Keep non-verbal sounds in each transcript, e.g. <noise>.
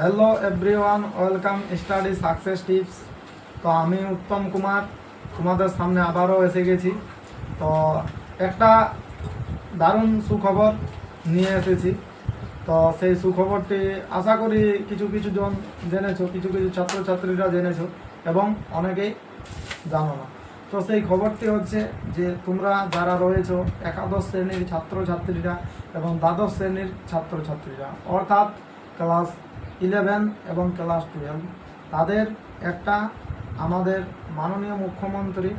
Hello everyone welcome study success tips তো আমি উত্তম কুমার, তোমাদের সামনে আবারও এসে গেছি। তো একটা দারুণ সুখবর নিয়ে এসেছি। তো সেই সুখবরটি আশা করি কিছু কিছু জন জেনেছো, কিছু কিছু ছাত্রছাত্রীরা জেনেছো এবং অনেকেই জানো না। তো সেই খবরটি হচ্ছে যে তোমরা যারা রয়েছো, একাদশ শ্রেণির ছাত্রছাত্রীরা এবং দ্বাদশ শ্রেণির ছাত্রছাত্রীরা, অর্থাৎ ক্লাস ইলেভেন এবং ক্লাস টুয়েলভ। তাদের একটা আমাদের মাননীয় মুখ্যমন্ত্রী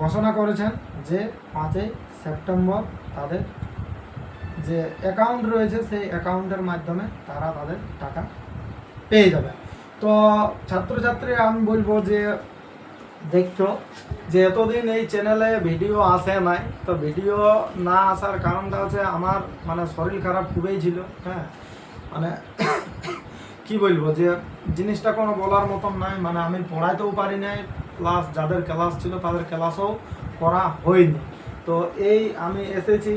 ঘোষণা করেছেন যে পাঁচই সেপ্টেম্বর তাদের যে অ্যাকাউন্ট রয়েছে সেই অ্যাকাউন্টের মাধ্যমে তারা তাদের টাকা পেয়ে যাবে। তো ছাত্রছাত্রীরা, আমি বলব যে দেখছ যে এতদিন এই চ্যানেলে ভিডিও আসে নাই। তো ভিডিও না আসার কারণটা হচ্ছে আমার মানে শরীর খারাপ খুবই ছিল হ্যাঁ। মানে <coughs> কি বলব যে, জিনিসটা কোনো বলার মতন নাই। মানে আমি পড়াইতেও পারি নাই। প্লাস যাদের ক্লাস ছিল, তাদের ক্লাসও করা হয়নি। তো এই আমি এসেছি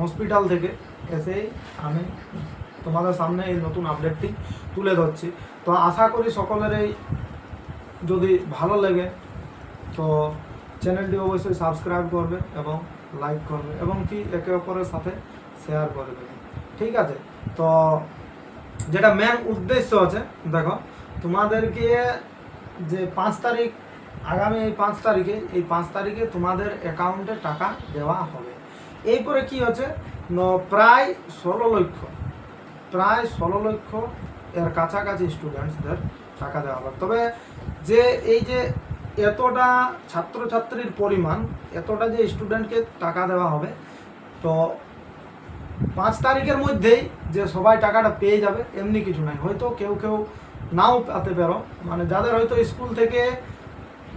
হসপিটাল থেকে। এসেই আমি তোমাদের সামনে এই নতুন আপডেটটি তুলে ধরছি। তো আশা করি সকলের এই যদি ভালো লাগে, তো চ্যানেলটি অবশ্যই সাবস্ক্রাইব করবে এবং লাইক করবে এবং কি একে অপরের সাথে শেয়ার করবে। ঠিক আছে? তো যেটা মেন উদ্দেশ্য আছে, দেখো, তোমাদেরকে যে পাঁচ তারিখ, আগামী এই পাঁচ তারিখে, এই পাঁচ তারিখে তোমাদের অ্যাকাউন্টে টাকা দেওয়া হবে। এরপরে কি হচ্ছে? প্রায় ষোলো লক্ষ, প্রায় ষোলো লক্ষ এর কাছাকাছি স্টুডেন্টসদের টাকা দেওয়া হবে। তবে যে এই যে এতটা ছাত্রছাত্রীর পরিমাণ, এতটা যে স্টুডেন্টকে টাকা দেওয়া হবে, তো পাঁচ তারিখের মধ্যেই যে সবাই টাকাটা পেয়ে যাবে, এমনি কিছু নাই। হয়তো কেউ কেউ নাও পেতে পারো। মানে যাদের হয়তো স্কুল থেকে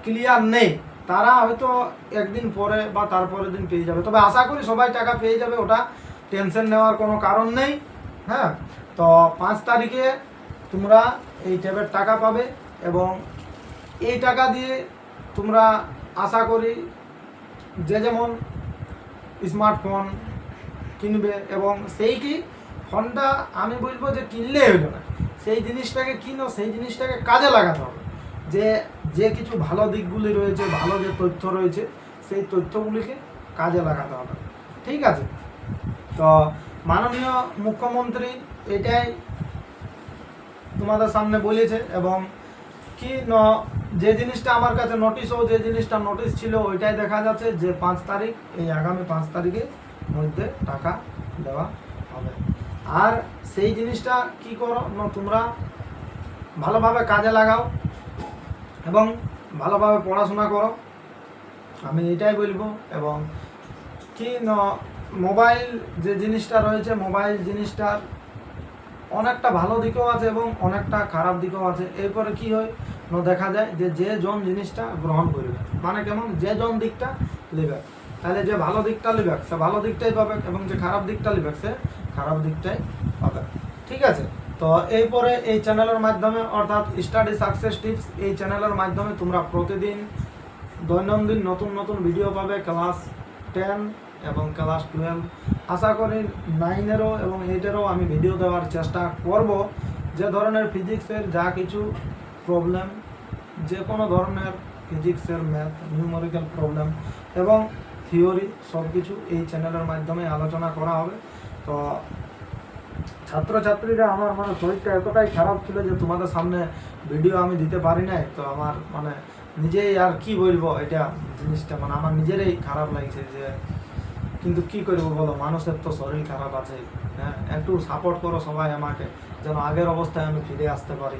ক্লিয়ার নেই, তারা হয়তো একদিন পরে বা তারপরের দিন পেয়ে যাবে। তবে আশা করি সবাই টাকা পেয়ে যাবে, ওটা টেনশন নেওয়ার কোনো কারণ নেই। হ্যাঁ? তো পাঁচ তারিখে তোমরা এই ট্যাবের টাকা পাবে এবং এই টাকা দিয়ে তোমরা আশা করি যে যেমন স্মার্টফোন কিনবে এবং সেই কি ফোনটা আমি বলব যে কিনলে হলো না। সেই জিনিসটাকে কিনো, সেই জিনিসটাকে কাজে লাগাতে হবে। যে যে কিছু ভালো দিকগুলি রয়েছে, ভালো যে তথ্য রয়েছে, সেই তথ্যগুলিকে কাজে লাগাতে হবে। ঠিক আছে? তো মাননীয় মুখ্যমন্ত্রী এটাই তোমাদের সামনে বলেছে এবং কি ন- যে জিনিসটা আমার কাছে নোটিশও যে জিনিসটা নোটিশ ছিল ওইটাই দেখা যাচ্ছে যে পাঁচ তারিখ, এই আগামী পাঁচ তারিখের মধ্যে টাকা দেওয়া হবে। আর সেই জিনিসটা কি করো না, তোমরা ভালোভাবে কাজে লাগাও এবং ভালোভাবে পড়াশোনা করো। আমি এটাই বলব এবং কি ন- মোবাইল যে জিনিসটা রয়েছে, মোবাইল জিনিসটার অনেকটা ভালো দিকও আছে এবং অনেকটা খারাপ দিকও আছে। এরপরে কি হয়, ন, দেখা যায় যে যে জন জিনিসটা গ্রহণ করবে মানে কেমন? যে জন দিকটা নেবে। তাহলে যে ভালো দিকটা নেবে, সে ভালো দিকটাই পাবে এবং যে খারাপ দিকটা নেবে, সে খারাপ দিকটাই পাবে। ঠিক আছে? তো এরপরে এই চ্যানেলের মাধ্যমে, অর্থাৎ স্টাডি সাকসেস টিপস, এই চ্যানেলের মাধ্যমে তোমরা প্রতিদিন দৈনন্দিন নতুন নতুন ভিডিও পাবে, ক্লাস টেন এবং ক্লাস টুয়েলভ। আশা করি নাইনেরও এবং এইটেরও আমি ভিডিও দেওয়ার চেষ্টা করব। যে ধরনের ফিজিক্সের যা কিছু প্রবলেম, যে কোনো ধরনের ফিজিক্সের ম্যাথ, নিউমেরিক্যাল প্রবলেম এবং থিওরি সব কিছু এই চ্যানেলের মাধ্যমে আলোচনা করা হবে। তো ছাত্রছাত্রীরা আমার মানে শরীরটা এতটাই খারাপ ছিল যে তোমাদের সামনে ভিডিও আমি দিতে পারি নাই। তো আমার মানে নিজেই আর কি বলব, এটা জিনিসটা মানে আমার নিজেরই খারাপ লাগছে যে কিন্তু কি করব বলো, মানুষের তো শরীর খারাপ আছে। হ্যাঁ একটু সাপোর্ট করো সবাই আমাকে, যেন আগের অবস্থায় আমি ফিরে আসতে পারি।